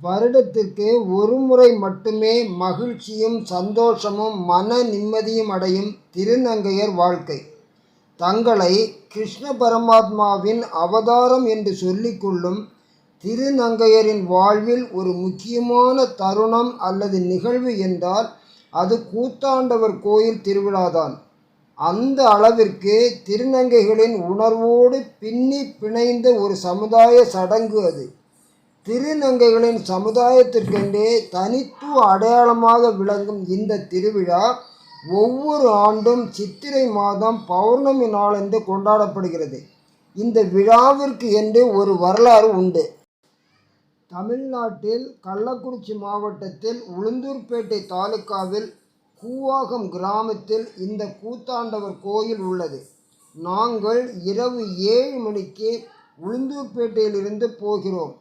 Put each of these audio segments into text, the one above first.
வருடத்திற்கு ஒரு முறை மட்டுமே மகிழ்ச்சியும் சந்தோஷமும் மன நிம்மதியும் அடையும் திருநங்கையர் வாழ்க்கை. தங்களை கிருஷ்ண பரமாத்மாவின் அவதாரம் என்று சொல்லிக்கொள்ளும் திருநங்கையரின் வாழ்வில் ஒரு முக்கியமான தருணம் அல்லது நிகழ்வு என்றால் அது கூத்தாண்டவர் கோயில் திருவிழாதான். அந்த அளவிற்கு திருநங்கைகளின் உணர்வோடு பின்னி பிணைந்த ஒரு சமுதாய சடங்கு அது. திருநங்கைகளின் சமுதாயத்திற்கென்றே தனித்துவ அடையாளமாக விளங்கும் இந்த திருவிழா ஒவ்வொரு ஆண்டும் சித்திரை மாதம் பௌர்ணமி நாளன்று கொண்டாடப்படுகிறது. இந்த விழாவிற்கு என்று ஒரு வரலாறு உண்டு. தமிழ்நாட்டில் கள்ளக்குறிச்சி மாவட்டத்தில் உளுந்தூர்பேட்டை தாலுக்காவில் கூவாகம் கிராமத்தில் இந்த கூத்தாண்டவர் கோயில் உள்ளது. நாங்கள் இரவு ஏழு மணிக்கு உளுந்தூர்பேட்டையிலிருந்து போகிறோம்.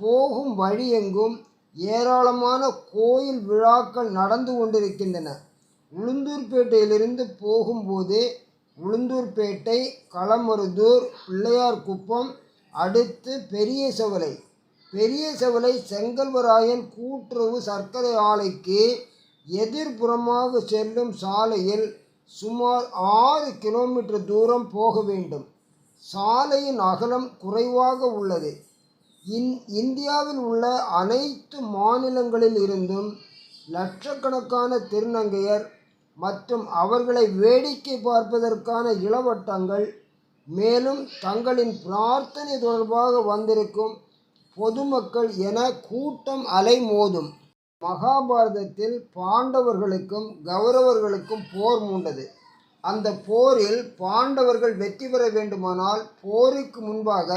போகும் வழியெங்கும் ஏராளமான கோயில் விழாக்கள் நடந்து கொண்டிருக்கின்றன. உளுந்தூர்பேட்டையிலிருந்து போகும்போது உளுந்தூர்பேட்டை களமருதூர் பிள்ளையார்குப்பம் அடுத்து பெரிய செவலை பெரிய செவலை செங்கல்வராயன் கூட்டுறவு சர்க்கரை ஆலைக்கு எதிர்புறமாக செல்லும் சாலையில் சுமார் ஆறு கிலோமீட்டர் தூரம் போக வேண்டும். சாலையின் அகலம் குறைவாக உள்ளது. இன் இந்தியாவில் உள்ள அனைத்து மாநிலங்களில் இருந்தும் லட்சக்கணக்கான திருநங்கையர் மற்றும் அவர்களை வேடிக்கை பார்ப்பதற்கான இளவட்டங்கள் மேலும் தங்களின் பிரார்த்தனை தொடர்பாக வந்திருக்கும் பொதுமக்கள் என கூட்டம் அலைமோதும் மகாபாரதத்தில் பாண்டவர்களுக்கும் கௌரவர்களுக்கும் போர் மூண்டது. அந்த போரில் பாண்டவர்கள் வெற்றி பெற வேண்டுமானால் போருக்கு முன்பாக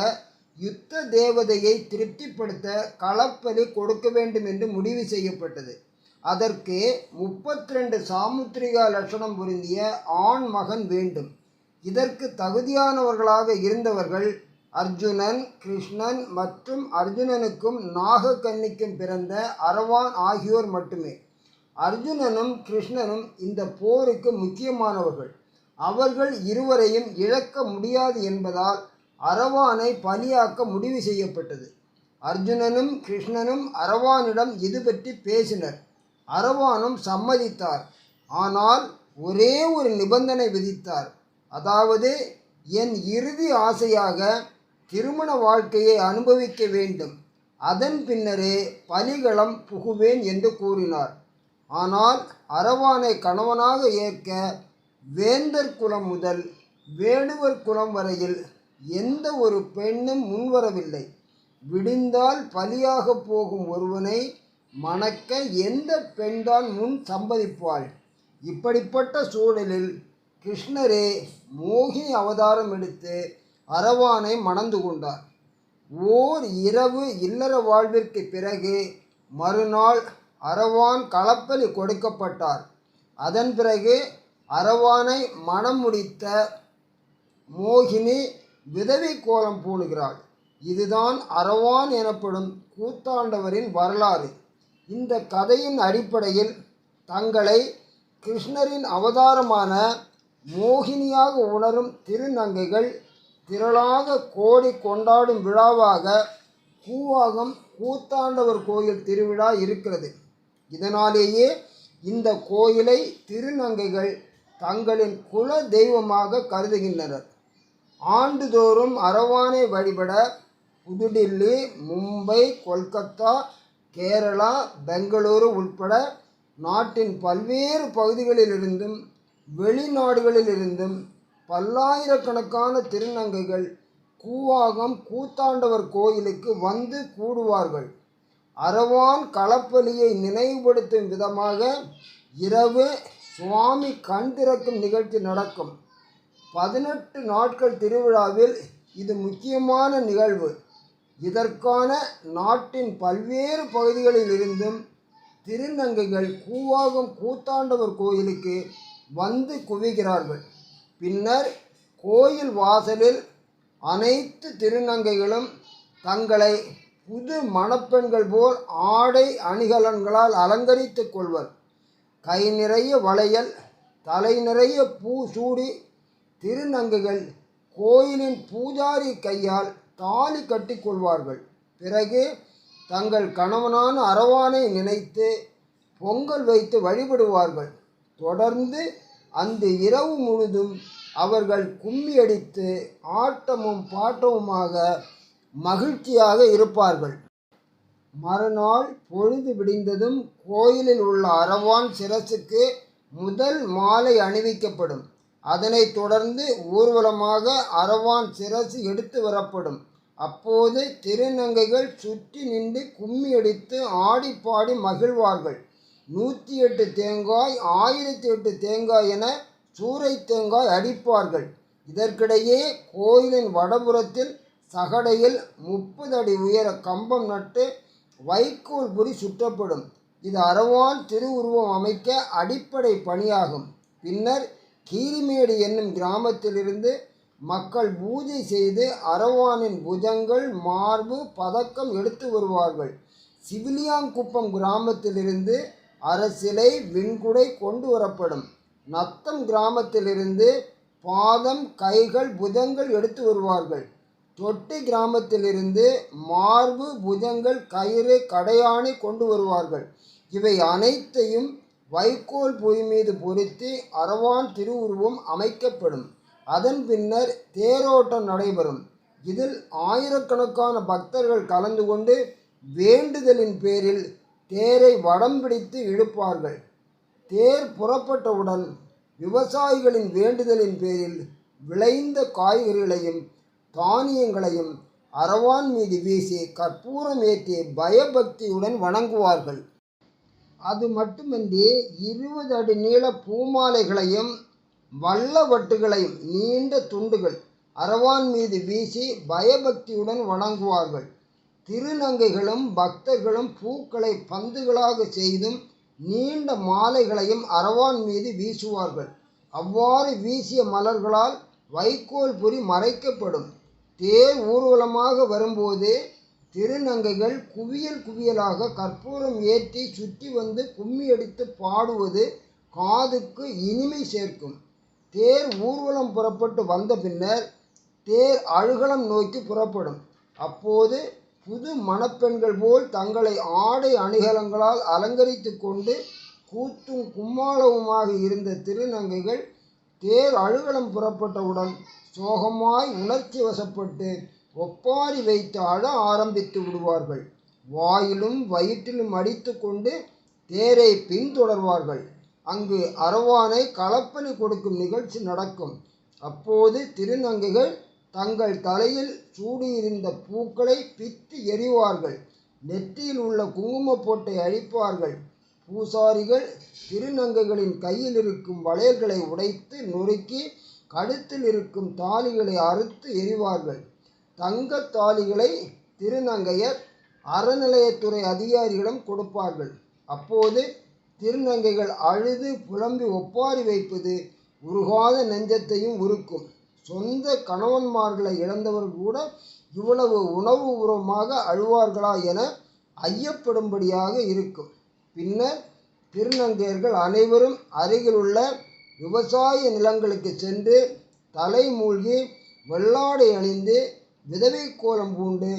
யுத்த தேவதையை திருப்திப்படுத்த களப்பலி கொடுக்க வேண்டும் என்று முடிவு செய்யப்பட்டது. அதற்கு முப்பத்தி ரெண்டு சாமுத்திரிகா லட்சணம் பொருந்திய ஆண் மகன் வேண்டும். இதற்கு தகுதியானவர்களாக இருந்தவர்கள் அர்ஜுனன் கிருஷ்ணன் மற்றும் அர்ஜுனனுக்கும் நாகக்கன்னிக்கும் பிறந்த அரவான் ஆகியோர் மட்டுமே. அர்ஜுனனும் கிருஷ்ணனும் இந்த போருக்கு முக்கியமானவர்கள். அவர்கள் இருவரையும் இழக்க முடியாது என்பதால் அரவானை பலியாக்க முடிவு செய்யப்பட்டது. அர்ஜுனனும் கிருஷ்ணனும் அரவானிடம் இது பற்றி பேசினர். அரவானும் சம்மதித்தார். ஆனால் ஒரே ஒரு நிபந்தனை விதித்தார். அதாவது என் இறுதி ஆசையாக திருமண வாழ்க்கையை அனுபவிக்க வேண்டும். அதன் பின்னரே பலிகளம் புகுவேன் என்று கூறினார். ஆனால் அரவானை கணவனாக ஏற்க வேந்தர் குலம் முதல் வேடுவர் குலம் வரையில் எந்த ஒரு பெண்ணும் முன்வரவில்லை. விடிந்தால் பலியாக போகும் ஒருவனை மணக்க எந்த பெண்தான் முன் சம்பதிப்பாள் இப்படிப்பட்ட சூழலில் கிருஷ்ணரே மோகினி அவதாரம் எடுத்து அரவானை மணந்து கொண்டார். ஓர் இரவு இல்லற வாழ்விற்கு பிறகு மறுநாள் அரவான் களப்பலி கொடுக்கப்பட்டார். அதன் பிறகு அரவானை மணம் முடித்த மோகினி விதவை கோலம் பூணுகிறாள். இதுதான் அரவான் எனப்படும் கூத்தாண்டவரின் வரலாறு. இந்த கதையின் அடிப்படையில் தங்களை கிருஷ்ணரின் அவதாரமான மோகினியாக உணரும் திருநங்கைகள் திரளாக கோடி கொண்டாடும் விழாவாக கூவாகம் கூத்தாண்டவர் கோயில் திருவிழா இருக்கிறது. இதனாலேயே இந்த கோயிலை திருநங்கைகள் தங்களின் குல தெய்வமாக கருதுகின்றனர். ஆண்டுதோறும் அரவானை வழிபட புதுடில்லி மும்பை கொல்கத்தா கேரளா பெங்களூரு உட்பட நாட்டின் பல்வேறு பகுதிகளிலிருந்தும் வெளிநாடுகளிலிருந்தும் பல்லாயிரக்கணக்கான திருநங்கைகள் கூவாகம் கூத்தாண்டவர் கோயிலுக்கு வந்து கூடுவார்கள். அரவான் களப்பலியை நினைவுபடுத்தும் விதமாக இரவு சுவாமி கண் திறக்கும் நிகழ்ச்சி நடக்கும். பதினெட்டு நாட்கள் திருவிழாவில் இது முக்கியமான நிகழ்வு. இதற்கான நாட்டின் பல்வேறு பகுதிகளிலிருந்தும் திருநங்கைகள் கூவாகம் கூத்தாண்டவர் கோயிலுக்கு வந்து குவிகிறார்கள். பின்னர் கோயில் வாசலில் அனைத்து திருநங்கைகளும் தங்களை புது மணப்பெண்கள் போல் ஆடை அணிகலன்களால் அலங்கரித்துக் கொள்வர். கை நிறைய வளையல் தலை நிறைய பூ சூடி திருநங்கைகள் கோயிலின் பூஜாரி கையால் தாலி கட்டிக்கொள்வார்கள் பிறகு தங்கள் கணவனான அரவானை நினைத்து பொங்கல் வைத்து வழிபடுவார்கள். தொடர்ந்து அந்த இரவு முழுதும் அவர்கள் கும்மி அடித்து ஆட்டமும் பாட்டமுமாக மகிழ்ச்சியாக இருப்பார்கள். மறுநாள் பொழுது விடிந்ததும் கோயிலில் உள்ள அரவான் சிரசுக்கு முதல் மாலை அணிவிக்கப்படும். அதனைத் தொடர்ந்து ஊர்வலமாக அரவான் சிரசு எடுத்து வரப்படும். அப்போது திருநங்கைகள் சுற்றி நின்று கும்மி அடித்து ஆடி பாடி மகிழ்வார்கள். நூற்றி எட்டு தேங்காய் ஆயிரத்தி எட்டு தேங்காய் என சூறை தேங்காய் அடிப்பார்கள். இதற்கிடையே கோயிலின் வடபுறத்தில் சகடையில் முப்பது அடி உயர கம்பம் நட்டு வைக்கோல் புரி சுற்றப்படும். இது அரவான் திருவுருவம் அமைக்க அடிப்படை பணியாகும். பின்னர் கீரிமேடு என்னும் கிராமத்திலிருந்து மக்கள் பூஜை செய்து அரவானின் புஜங்கள் மார்பு பதக்கம் எடுத்து வருவார்கள். சிவிலியாங்குப்பம் கிராமத்திலிருந்து அரசிலை விண்குடை கொண்டு வரப்படும். நத்தம் கிராமத்திலிருந்து பாதம் கைகள் புஜங்கள் எடுத்து வருவார்கள். தொட்டி கிராமத்திலிருந்து மார்பு புஜங்கள் கயிறு கடையாணி கொண்டு வருவார்கள். இவை அனைத்தையும் வைக்கோல் பொய் மீது பொருத்தி அரவான் திருவுருவம் அமைக்கப்படும். அதன் பின்னர் தேரோட்டம் நடைபெறும். இதில் ஆயிரக்கணக்கான பக்தர்கள் கலந்து கொண்டு வேண்டுதலின் பேரில் தேரை வடம் பிடித்து இழுப்பார்கள். தேர் புறப்பட்டவுடன் விவசாயிகளின் வேண்டுதலின் பேரில் விளைந்த காய்கறிகளையும் தானியங்களையும் அரவான் மீது வீசி கற்பூரம் ஏற்றி பயபக்தியுடன் வணங்குவார்கள். அது மட்டுமின்றி இருபது அடி நீள பூமாலைகளையும் வல்லவட்டுகளையும் நீண்ட துண்டுகள் அரவான் மீது வீசி பயபக்தியுடன் வணங்குவார்கள். திருநங்கைகளும் பக்தர்களும் பூக்களை பந்துகளாக செய்தும் நீண்ட மாலைகளையும் அரவான் மீது வீசுவார்கள். அவ்வாறு வீசிய மலர்களால் வைக்கோல் புரி மறைக்கப்படும். தேர் ஊர்வலமாக வரும்போது திருநங்கைகள் குவியல் குவியலாக கற்பூரம் ஏற்றி சுற்றி வந்து கும்மி அடித்து பாடுவது காதுக்கு இனிமை சேர்க்கும். தேர் ஊர்வலம் புறப்பட்டு வந்த பின்னர் தேர் அழுகலம் நோக்கி புறப்படும். அப்போது புது மணப்பெண்கள் போல் தங்களை ஆடை அணிகலங்களால் அலங்கரித்து கொண்டு கூத்தும் கும்மாளவுமாக இருந்த திருநங்கைகள் தேர் அழுகலம் புறப்பட்டவுடன் சோகமாய் உணர்ச்சி வசப்பட்டு ஒப்பாரி வைத்து அழ ஆரம்பித்து விடுவார்கள். வாயிலும் வயிற்றிலும் அடித்து கொண்டு தேரை பின்தொடர்வார்கள் அங்கு அரவானை களப்பணி கொடுக்கும் நிகழ்ச்சி நடக்கும். அப்போது திருநங்கைகள் தங்கள் தலையில் சூடியிருந்த பூக்களை பித்து எறிவார்கள். நெற்றியில் உள்ள குங்குமப் போட்டை அழிப்பார்கள். பூசாரிகள் திருநங்கைகளின் கையில் இருக்கும் வளையல்களை உடைத்து நொறுக்கி கழுத்தில் இருக்கும் தாலிகளை அறுத்து எறிவார்கள். தங்கத்தாலிகளை திருநங்கையர் அறநிலையத்துறை அதிகாரிகளிடம் கொடுப்பார்கள். அப்போது திருநங்கைகள் அழுது புலம்பி ஒப்பாரி வைப்பது உருகாத நெஞ்சத்தையும் உருக்கும். சொந்த கணவன்மார்களை இழந்தவர் கூட இவ்வளவு உணவுபூர்வமாக அழுவார்களா என ஐயப்படும்படியாக இருக்கும். பின்னர் திருநங்கையர்கள் அனைவரும் அருகிலுள்ள விவசாய நிலங்களுக்கு சென்று தலை மூழ்கி வெள்ளாடை அணிந்து விதவை கோலம் பூண்டு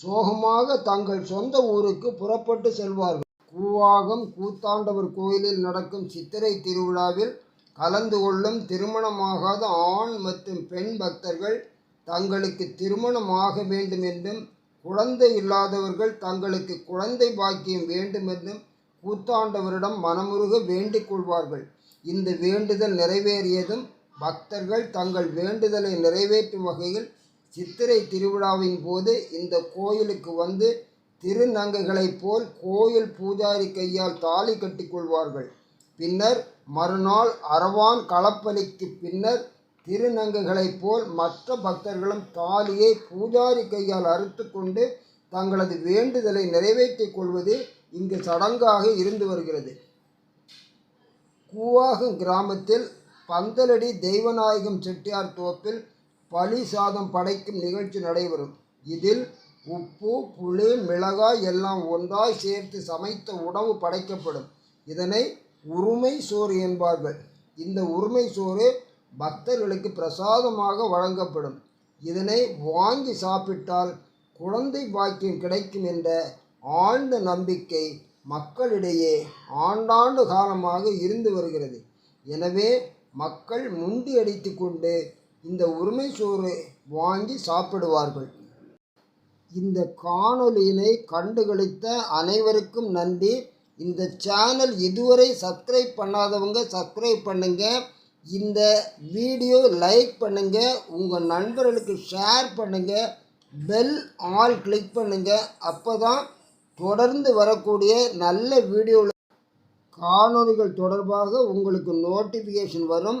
சோகமாக தங்கள் சொந்த ஊருக்கு புறப்பட்டு செல்வார்கள். கூவாகம் கூத்தாண்டவர் கோயிலில் நடக்கும் சித்திரை திருவிழாவில் கலந்து கொள்ளும் திருமணமாகாத ஆண் மற்றும் பெண் பக்தர்கள் தங்களுக்கு திருமணமாக வேண்டும் என்றும் குழந்தை இல்லாதவர்கள் தங்களுக்கு குழந்தை பாக்கியம் வேண்டும் என்றும் கூத்தாண்டவரிடம் மனமுருக வேண்டிக் கொள்வார்கள். இந்த வேண்டுதல் நிறைவேறியதும் பக்தர்கள் தங்கள் வேண்டுதலை நிறைவேற்றும் வகையில் சித்திரை திருவிழாவின் போது இந்த கோயிலுக்கு வந்து திருநங்கைகளைப் போல் கோயில் பூஜாரி கையால் தாலி கட்டிக்கொள்வார்கள் பின்னர் மறுநாள் அரவான் களப்பலிக்கு பின்னர் திருநங்கைகளைப் போல் மற்ற பக்தர்களும் தாலியை பூஜாரி கையால் அறுத்து கொண்டு தங்களது வேண்டுதலை நிறைவேற்றிக் கொள்வது இங்கு சடங்காக இருந்து வருகிறது. கூவாகம் கிராமத்தில் பந்தலடி தெய்வநாயகம் செட்டியார் தோப்பில் பழி சாதம் படைக்கும் நிகழ்ச்சி நடைபெறும். இதில் உப்பு புளி மிளகாய் எல்லாம் ஒன்றாய் சேர்த்து சமைத்த உணவு படைக்கப்படும். இதனை உருமை சோறு என்பார்கள். இந்த உருமை சோறு பக்தர்களுக்கு பிரசாதமாக வழங்கப்படும். இதனை வாங்கி சாப்பிட்டால் குழந்தை பாக்கியம் கிடைக்கும் என்ற ஆழ்ந்த நம்பிக்கை மக்களிடையே ஆண்டாண்டு காலமாக இருந்து வருகிறது. எனவே மக்கள் முண்டி அடித்து கொண்டு இந்த உரிமை சோறு வாங்கி சாப்பிடுவார்கள். இந்த காணொலியினை கண்டுகளித்த அனைவருக்கும் நன்றி. இந்த சேனல் இதுவரை சப்ஸ்கிரைப் பண்ணாதவங்க சப்ஸ்கிரைப் பண்ணுங்க. இந்த வீடியோ லைக் பண்ணுங்க. உங்கள் நண்பர்களுக்கு ஷேர் பண்ணுங்க. பெல் ஆல் கிளிக் பண்ணுங்க. அப்போ தான் தொடர்ந்து வரக்கூடிய நல்ல வீடியோவில் காணொளிகள் தொடர்பாக உங்களுக்கு நோட்டிஃபிகேஷன் வரும்.